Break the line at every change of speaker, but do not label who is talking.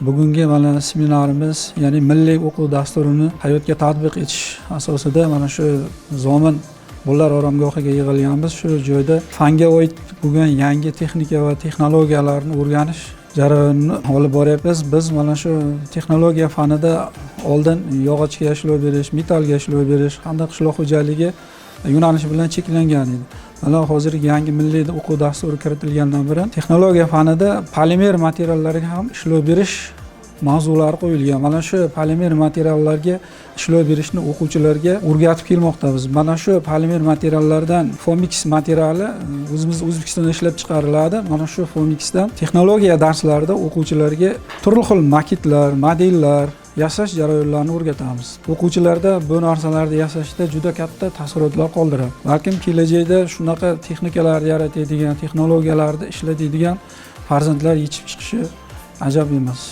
bugungi mana seminarimiz ya'ni milliy o'quv dasturini hayotga tatbiq etish asosida mana shu zomin bolalar oromgohiga yig'ilganmiz. Shu joyda fanga oid bo'lgan yangi texnika va texnologiyalarni o'rganish jarayonini olib boryapmiz. Biz mana shu texnologiya fanida oldin yog'ochga ishlov berish metallga ishlov berish hamda qishloq xo'jaligi yo'nalishi bilan cheklangan edi. Mana hozir yangi milliy o'quv dasturi kiritilgandan beri texnologiya fanida polimer materiallarga ham ishlov berish mavzulari qo'yilgan. Mana shu polimer materiallarga ishlov berishni o'quvchilarga o'rgatib kelmoqdamiz. Mana shu polimer materiallardan fomix materiali e, o'zimiz o'zbekistonda ishlab chiqariladi. Mana shu fomixdan texnologiya darslarida o'quvchilarga turli xil maketlar modellar yasash jarayonlarini o'rgatamiz. O'quvchilarda bu narsalarni yasashda juda katta taassurotlar qoldiradi. Balkim kelajakda shunaqa texnikalar yaratadigan texnologiyalarni ishlatadigan farzandlar yetishib chiqishi ajab emas.